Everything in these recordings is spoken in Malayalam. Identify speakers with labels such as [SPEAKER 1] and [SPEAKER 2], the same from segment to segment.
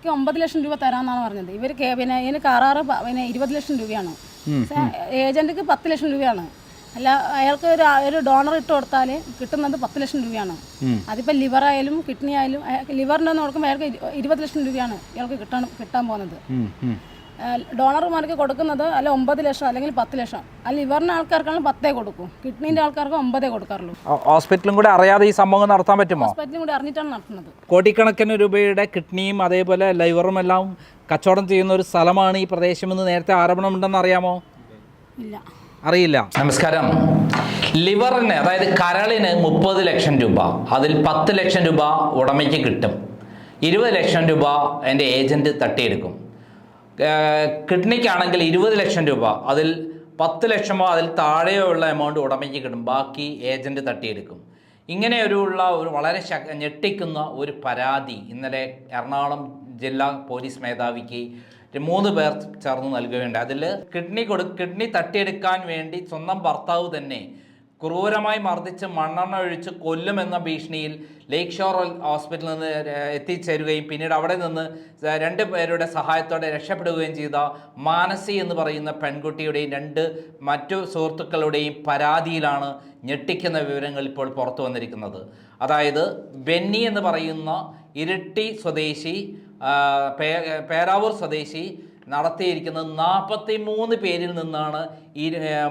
[SPEAKER 1] എനിക്ക് ഒമ്പത് ലക്ഷം രൂപ തരാമെന്നാണ് പറഞ്ഞത്. ഇവർ പിന്നെ ഇതിന് കരാറ് പിന്നെ ഇരുപത് ലക്ഷം രൂപയാണ്. ഏജന്റിക്ക് പത്ത് ലക്ഷം രൂപയാണ്. അല്ല അയാൾക്ക് ഒരു ഒരു ഡോണർ ഇട്ട് കൊടുത്താൽ കിട്ടുന്നത് പത്ത് ലക്ഷം രൂപയാണ്. അതിപ്പോൾ ലിവർ ആയാലും കിഡ്നി ആയാലും ലിവറിന്റെ കൊടുക്കുമ്പോൾ അയാൾക്ക് ഇരു- ഇരുപത് ലക്ഷം രൂപയാണ് ഇയാൾക്ക് കിട്ടാൻ കിട്ടാൻ പോകുന്നത്. ഡോണർമാർക്ക് കൊടുക്കുന്നത് അല്ല ഒമ്പത് ലക്ഷം അല്ലെങ്കിൽ പത്ത് ലക്ഷം. അല്ല ഇവറിന് ആൾക്കാർക്കാണെങ്കിൽ പത്തേ കൊടുക്കും. കിഡ്നീന്റെ ആൾക്കാർക്ക് ഒമ്പതേ കൊടുക്കാറുള്ളൂ.
[SPEAKER 2] ഹോസ്പിറ്റലും കൂടെ അറിയാതെ ഈ സംഭവം നടത്താൻ പറ്റുമോ?
[SPEAKER 1] ഹോസ്പിറ്റലും കൂടെ അറിഞ്ഞിട്ടാണ് നടത്തുന്നത്.
[SPEAKER 2] കോടിക്കണക്കിന് രൂപയുടെ കിഡ്നിയും അതേപോലെ ലൈവറും എല്ലാം കച്ചവടം ചെയ്യുന്ന ഒരു സ്ഥലമാണ് ഈ പ്രദേശമെന്ന് നേരത്തെ ആരോപണമുണ്ടെന്ന് അറിയാമോ?
[SPEAKER 1] ഇല്ല.
[SPEAKER 2] അറിയില്ല. നമസ്കാരം. ലിവറിന് അതായത് കരളിന് മുപ്പത് ലക്ഷം രൂപ. അതിൽ പത്ത് ലക്ഷം രൂപ ഉടമയ്ക്ക് കിട്ടും. ഇരുപത് ലക്ഷം രൂപ എന്റെ ഏജന്റ് തട്ടിയെടുക്കും. കിഡ്നിക്കാണെങ്കിൽ ഇരുപത് ലക്ഷം രൂപ. അതിൽ പത്ത് ലക്ഷമോ അതിൽ താഴെയോ ഉള്ള എമൗണ്ട് ഉടമയ്ക്ക് കിട്ടും. ബാക്കി ഏജന്റ് തട്ടിയെടുക്കും. ഇങ്ങനെ ഒരു ഉള്ള ഒരു വളരെ ഞെട്ടിക്കുന്ന ഒരു പരാതി ഇന്നലെ എറണാകുളം ജില്ലാ പോലീസ് മേധാവിക്ക് മൂന്ന് പേർ ചേർന്ന് നൽകുകയുണ്ട് അതിൽ കിഡ്നി കൊടു കിഡ്നി തട്ടിയെടുക്കാൻ വേണ്ടി സ്വന്തം ഭർത്താവ് തന്നെ ക്രൂരമായി മർദ്ദിച്ച് മണ്ണെണ്ണ ഒഴിച്ച് കൊല്ലുമെന്ന ഭീഷണിയിൽ ലേക്ക് ഷോർ ഹോസ്പിറ്റലിൽ നിന്ന് എത്തിച്ചേരുകയും പിന്നീട് അവിടെ നിന്ന് രണ്ട് പേരുടെ സഹായത്തോടെ രക്ഷപ്പെടുകയും ചെയ്ത മാനസി എന്ന് പറയുന്ന പെൺകുട്ടിയുടെയും രണ്ട് മറ്റു സുഹൃത്തുക്കളുടെയും പരാതിയിലാണ് ഞെട്ടിക്കുന്ന വിവരങ്ങൾ ഇപ്പോൾ പുറത്തു വന്നിരിക്കുന്നത്. അതായത് ബെന്നി എന്ന് പറയുന്ന ഇരട്ടി സ്വദേശി പേരാവൂർ സ്വദേശി നടത്തിയിരിക്കുന്നത് നാൽപ്പത്തി മൂന്ന് പേരിൽ നിന്നാണ് ഈ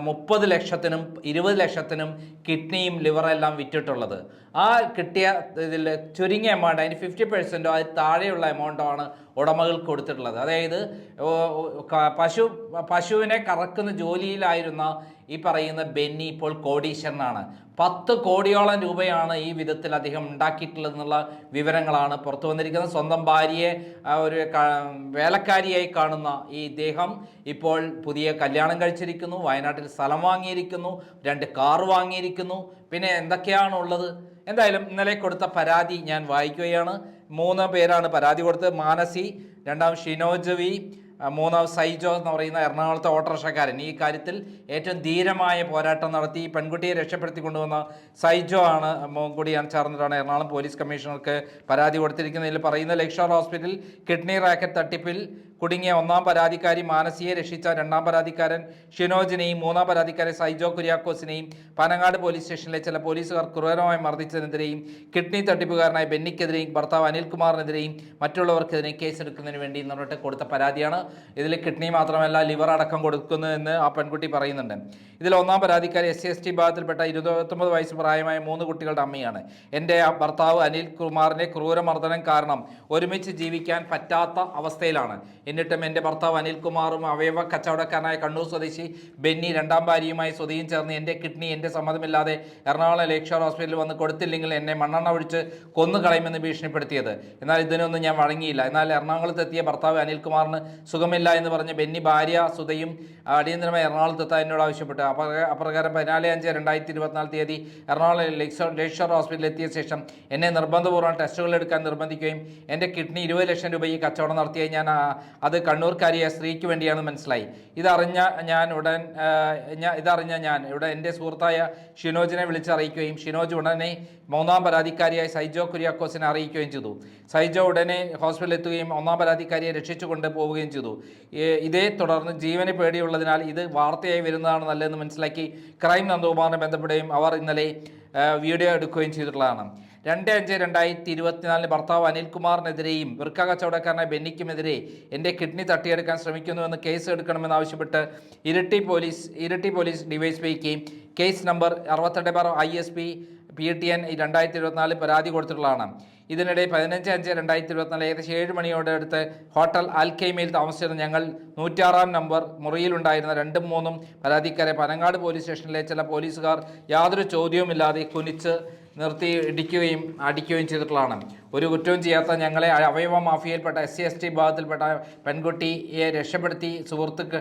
[SPEAKER 2] മുപ്പത് ലക്ഷത്തിനും ഇരുപത് ലക്ഷത്തിനും കിഡ്നിയും ലിവറെല്ലാം വിറ്റിട്ടുള്ളത്. ആ കിട്ടിയ ഇതിൽ ചുരുങ്ങിയ എമൗണ്ട് അതിന് ഫിഫ്റ്റി പെർസെന്റോ അതിൽ താഴെയുള്ള എമൗണ്ടോ ആണ് ഉടമകൾ കൊടുത്തിട്ടുള്ളത്. അതായത് പശു പശുവിനെ കറക്കുന്ന ജോലിയിലായിരുന്ന ഈ പറയുന്ന ബെന്നി ഇപ്പോൾ കോടീശ്വരനാണ്. പത്ത് കോടിയോളം രൂപയാണ് ഈ വിധത്തിൽ അദ്ദേഹം ഉണ്ടാക്കിയിട്ടുള്ളതെന്നുള്ള വിവരങ്ങളാണ് പുറത്തു വന്നിരിക്കുന്നത്. സ്വന്തം ഭാര്യയെ ഒരു വേലക്കാരിയായി കാണുന്ന ഈ ഇദ്ദേഹം ഇപ്പോൾ പുതിയ കല്യാണം കഴിച്ചിരിക്കുന്നു. വയനാട്ടിൽ സ്ഥലം വാങ്ങിയിരിക്കുന്നു രണ്ട് കാർ വാങ്ങിയിരിക്കുന്നു. പിന്നെ എന്തൊക്കെയാണ് ഉള്ളത് എന്തായാലും ഇന്നലെ കൊടുത്ത പരാതി ഞാൻ വായിക്കുകയാണ്. മൂന്ന് പേരാണ് പരാതി കൊടുത്തത്. മാനസി രണ്ടാം ഷിനോജ് വി മൂന്നാം സൈജോ എന്ന് പറയുന്ന എറണാകുളത്തെ ഓട്ടോറിക്ഷക്കാരൻ. ഈ കാര്യത്തിൽ ഏറ്റവും ധീരമായ പോരാട്ടം നടത്തി പെൺകുട്ടിയെ രക്ഷപ്പെടുത്തി കൊണ്ടുവന്ന സൈജോ ആണ് കൂടി ചേർന്നിട്ടാണ് എറണാകുളം പോലീസ് കമ്മീഷണർക്ക് പരാതി കൊടുത്തിരിക്കുന്നതിൽ പറയുന്ന ലക്ഷോർ ഹോസ്പിറ്റൽ കിഡ്നി റാക്കറ്റ് തട്ടിപ്പിൽ കുടുങ്ങിയ ഒന്നാം പരാതിക്കാരി മാനസിയെ രക്ഷിച്ച രണ്ടാം പരാതിക്കാരൻ ഷിനോജിനെയും മൂന്നാം പരാതിക്കാരൻ സൈജോ കുര്യാക്കോസിനെയും പനങ്ങാട് പോലീസ് സ്റ്റേഷനിലെ ചില പോലീസുകാർ ക്രൂരമായി മർദ്ദിച്ചതിനെതിരെയും കിഡ്നി തട്ടിപ്പുകാരനായ ബെന്നിക്കെതിരെയും ഭർത്താവ് അനിൽകുമാറിനെതിരെയും മറ്റുള്ളവർക്കെതിരെയും കേസെടുക്കുന്നതിന് വേണ്ടി എന്ന് കൊടുത്ത പരാതിയാണ്. ഇതിൽ കിഡ്നി മാത്രമല്ല ലിവർ അടക്കം കൊടുക്കുന്നു എന്ന് ആ പെൺകുട്ടി പറയുന്നുണ്ട്. ഇതിൽ ഒന്നാം പരാതിക്കാരി എസ് സി എസ് ടി വിഭാഗത്തിൽപ്പെട്ട ഇരുപത്തൊമ്പത് വയസ്സ് പ്രായമായ മൂന്ന് കുട്ടികളുടെ അമ്മയാണ്. എന്റെ ഭർത്താവ് അനിൽ കുമാറിന്റെ ക്രൂരമർദ്ദനം കാരണം ഒരുമിച്ച് ജീവിക്കാൻ പറ്റാത്ത അവസ്ഥയിലാണ്. എന്നിട്ടും എന്റെ ഭർത്താവ് അനിൽകുമാറും അവയവ കച്ചവടക്കാരനായ കണ്ണൂർ സ്വദേശി ബെന്നി രണ്ടാം ഭാര്യയുമായി സ്വതിയും ചേർന്ന് എന്റെ കിഡ്നി എന്റെ സമ്മതമില്ലാതെ എറണാകുളം ലേക്ഷോർ ഹോസ്പിറ്റലിൽ വന്ന് കൊടുത്തില്ലെങ്കിൽ എന്നെ മണ്ണെണ്ണ ഒഴിച്ച് കൊന്നുകളയുമെന്ന് ഭീഷണിപ്പെടുത്തിയത്. എന്നാൽ ഇതിനൊന്നും ഞാൻ വഴങ്ങിയില്ല. എന്നാൽ എറണാകുളത്തെത്തിയ ഭർത്താവ് അനിൽകുമാറിന് സുഖമില്ല എന്ന് പറഞ്ഞ് ബെന്നി ഭാര്യ സുതയും അടിയന്തരമായി എറണാകുളത്ത് എത്താൻ എന്നോട് ആവശ്യപ്പെട്ടു. അപ്രകാരം പതിനാല് അഞ്ച് രണ്ടായിരത്തി ഇരുപത്തിനാല് തീയതി എറണാകുളം ലേക്ഷോർ ഹോസ്പിറ്റലിൽ എത്തിയ ശേഷം എന്നെ നിർബന്ധപൂർവം ടെസ്റ്റുകൾ എടുക്കാൻ നിർബന്ധിക്കുകയും എന്റെ കിഡ്നി ഇരുപത് ലക്ഷം രൂപ ഈ കച്ചവടം നടത്തിയ ഞാൻ അത് കണ്ണൂർക്കാരിയായ സ്ത്രീക്ക് വേണ്ടിയാണ് മനസ്സിലായി. ഇതറിഞ്ഞ ഞാൻ ഉടൻ ഞാൻ ഇതറിഞ്ഞ ഞാൻ ഇവിടെ എന്റെ സുഹൃത്തായ ഷിനോജിനെ വിളിച്ചറിയിക്കുകയും ഷിനോജ് ഉടനെ മൂന്നാം പരാതിക്കാരിയായ സൈജോ കുര്യാക്കോസിനെ അറിയിക്കുകയും ചെയ്തു. സൈജോ ഉടനെ ഹോസ്പിറ്റലിൽ എത്തുകയും ഒന്നാം പരാതിക്കാരിയെ രക്ഷിച്ചു കൊണ്ട് പോവുകയും ചെയ്തു. ഇതേ തുടർന്ന് ജീവന് പേടിയുള്ളതിനാൽ ഇത് വാർത്തയായി വരുന്നതാണ് നല്ലതെന്ന് മനസ്സിലാക്കി ക്രൈം നന്ദകുമാറിനെ ബന്ധപ്പെടുകയും അവർ ഇന്നലെ വീഡിയോ എടുക്കുകയും ചെയ്തിട്ടുള്ളതാണ്. രണ്ട് അഞ്ച് രണ്ടായിരത്തി ഇരുപത്തിനാലിന് ഭർത്താവ് അനിൽകുമാറിനെതിരെയും വൃക്ക കച്ചവടക്കാരനായ ബെന്നിക്കുമെതിരെ എന്റെ കിഡ്നി തട്ടിയെടുക്കാൻ ശ്രമിക്കുന്നുവെന്ന് കേസ് എടുക്കണമെന്നാവശ്യപ്പെട്ട് ഇരട്ടി പോലീസ് ഇരട്ടി പോലീസ് ഡിവൈസ് പിക്ക് കേസ് നമ്പർ അറുപത്തെട്ട് bar I S P P T N രണ്ടായിരത്തി ഇരുപത്തിനാലിൽ പരാതി കൊടുത്തിട്ടുള്ളതാണ്. ഇതിനിടെ പതിനഞ്ച് അഞ്ച് രണ്ടായിരത്തി ഇരുപത്തിനാല് ഏകദേശം ഏഴ് മണിയോടെ അടുത്ത് ഹോട്ടൽ അൽക്കൈമയിൽ താമസിച്ചിരുന്ന ഞങ്ങൾ നൂറ്റാറാം നമ്പർ മുറിയിലുണ്ടായിരുന്ന രണ്ടും മൂന്നും പരാതിക്കാരെ പനങ്ങാട് പോലീസ് സ്റ്റേഷനിലെ ചില പോലീസുകാർ യാതൊരു ചോദ്യവുമില്ലാതെ കുനിച്ച് നിർത്തി ഇടിക്കുകയും അടിക്കുകയും ചെയ്തിട്ടുള്ളതാണ്. ഒരു കുറ്റവും ചെയ്യാത്ത ഞങ്ങളെ അവയവ മാഫിയയിൽപ്പെട്ട എസ് സി എസ് ടി വിഭാഗത്തിൽപ്പെട്ട പെൺകുട്ടിയെ രക്ഷപ്പെടുത്തി സുഹൃത്തുക്ക്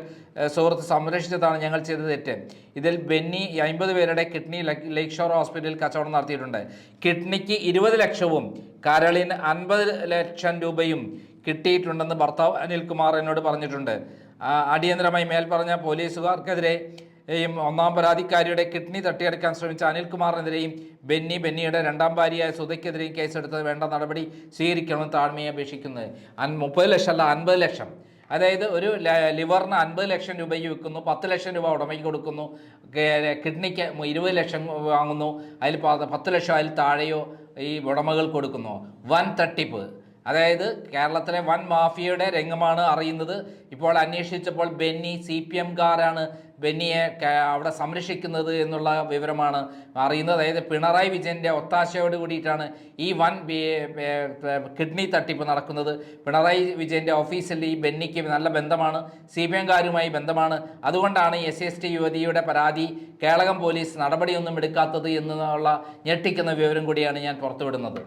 [SPEAKER 2] സുഹൃത്ത് സംരക്ഷിച്ചതാണ് ഞങ്ങൾ ചെയ്ത തെറ്റ്. ഇതിൽ ബെന്നി അമ്പത് പേരുടെ കിഡ്നി ലേക്ക് ഷോർ ഹോസ്പിറ്റലിൽ കച്ചവടം നടത്തിയിട്ടുണ്ട്. കിഡ്നിക്ക് ഇരുപത് ലക്ഷവും കരളിന് അൻപത് ലക്ഷം രൂപയും കിട്ടിയിട്ടുണ്ടെന്ന് ഭർത്താവ് അനിൽകുമാർ എന്നോട് പറഞ്ഞിട്ടുണ്ട്. അടിയന്തരമായി മേൽപ്പറഞ്ഞ പോലീസുകാർക്കെതിരെ ഒന്നാം പരാതിക്കാരിയുടെ കിഡ്നി തട്ടിയെടുക്കാൻ ശ്രമിച്ച അനിൽകുമാറിനെതിരെയും ബെന്നി ബെന്നിയുടെ രണ്ടാം ഭാര്യയായ സുധയ്ക്കെതിരെയും കേസെടുത്തത് വേണ്ട നടപടി സ്വീകരിക്കണമെന്ന് താഴ്മയെ അപേക്ഷിക്കുന്നത് അൻ മുപ്പത് ലക്ഷം അല്ല അൻപത് ലക്ഷം. അതായത് ഒരു ലിവറിന് അൻപത് ലക്ഷം രൂപയ്ക്ക് വിൽക്കുന്നു പത്ത് ലക്ഷം രൂപ ഉടമയ്ക്ക് കൊടുക്കുന്നു കിഡ്നിക്ക് ഇരുപത് ലക്ഷം വാങ്ങുന്നു അതിൽ പത്ത് ലക്ഷം അതിൽ താഴെയോ ഈ ഉടമകൾ കൊടുക്കുന്നു. വൻ തട്ടിപ്പ്. അതായത് കേരളത്തിലെ വൻ മാഫിയയുടെ രംഗമാണ് അറിയുന്നത്. ഇപ്പോൾ അന്വേഷിച്ചപ്പോൾ ബെന്നി സി പി എംകാരാണ് ബെന്നിയെ അവിടെ സംരക്ഷിക്കുന്നത് എന്നുള്ള വിവരമാണ് അറിയുന്നത്. അതായത് പിണറായി വിജയന്റെ ഒത്താശയോട് കൂടിയിട്ടാണ് ഈ വൻ കിഡ്നി തട്ടിപ്പ് നടക്കുന്നത്. പിണറായി വിജയന്റെ ഓഫീസിൽ ഈ ബെന്നിക്ക് നല്ല ബന്ധമാണ് സി പി എംകാരുമായി ബന്ധമാണ്. അതുകൊണ്ടാണ് എസ് എസ് ടി യുവതിയുടെ പരാതി കേളകം പോലീസ് നടപടിയൊന്നും എടുക്കാത്തത് എന്നുള്ള ഞെട്ടിക്കുന്ന വിവരം കൂടിയാണ് ഞാൻ പുറത്തുവിടുന്നത്.